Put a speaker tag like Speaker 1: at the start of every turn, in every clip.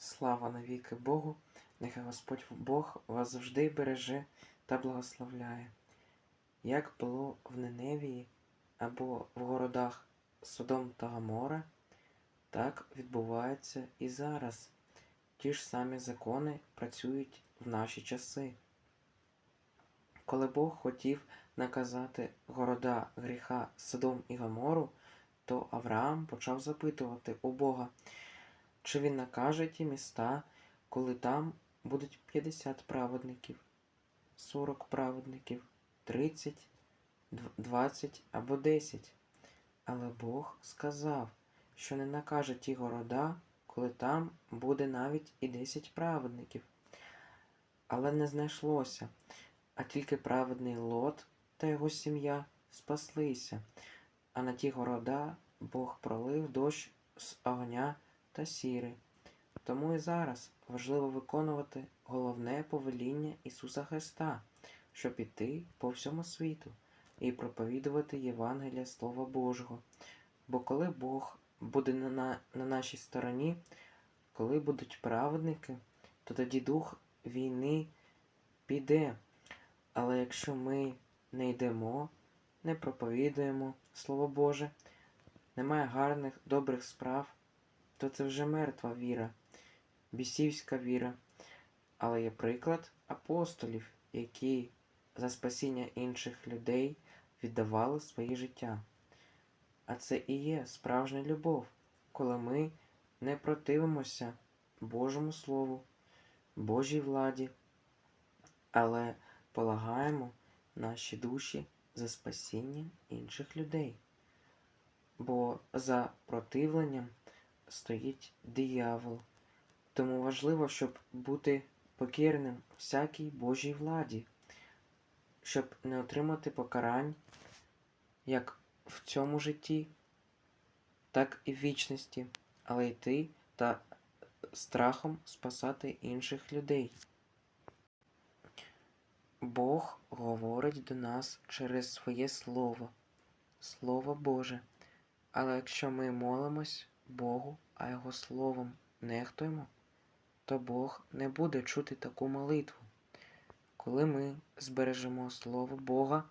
Speaker 1: Слава навіки Богу, нехай Господь Бог вас завжди береже та благословляє. Як було в Неневії або в городах Содом та Гамора, так відбувається і зараз. Ті ж самі закони працюють в наші часи. Коли Бог хотів наказати города гріха Содом і Гамору, то Авраам почав запитувати у Бога, чи він накаже ті міста, коли там будуть 50 праведників, 40 праведників, 30, 20 або 10. Але Бог сказав, що не накаже ті города, коли там буде навіть і 10 праведників. Але не знайшлося, а тільки праведний Лот та його сім'я спаслися, а на ті города Бог пролив дощ з огня та сіри. Тому і зараз важливо виконувати головне повеління Ісуса Христа, щоб іти по всьому світу і проповідувати Євангелія Слова Божого. Бо коли Бог буде на, на, на нашій стороні, коли будуть праведники, то тоді дух війни піде. Але якщо ми не йдемо, не проповідуємо Слово Боже, немає гарних, добрих справ, то це вже мертва віра, бісівська віра. Але є приклад апостолів, які за спасіння інших людей віддавали своє життя. А це і є справжня любов, коли ми не противимося Божому Слову, Божій владі, але полагаємо наші душі за спасіння інших людей. Бо за противленням стоїть диявол. Тому важливо, щоб бути покірним всякій Божій владі, щоб не отримати покарань як в цьому житті, так і в вічності, але йти та страхом спасати інших людей. Бог говорить до нас через своє Слово, Слово Боже. Але якщо ми молимось Богу, а Його Словом нехтуємо, то Бог не буде чути таку молитву. Коли ми збережемо Слово Бога,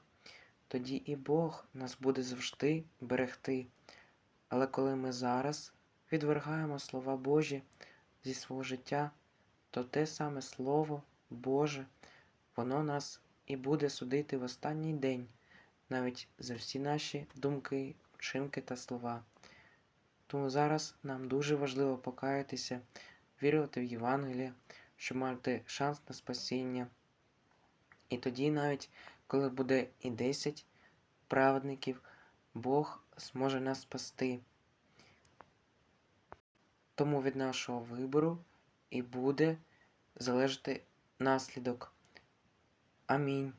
Speaker 1: тоді і Бог нас буде завжди берегти. Але коли ми зараз відвергаємо слова Божі зі свого життя, то те саме Слово Боже, воно нас і буде судити в останній день, навіть за всі наші думки, вчинки та слова. Тому зараз нам дуже важливо покаятися, вірувати в Євангеліє, щоб мати шанс на спасіння. І тоді, навіть коли буде і 10 праведників, Бог зможе нас спасти. Тому від нашого вибору і буде залежати наслідок. Амінь.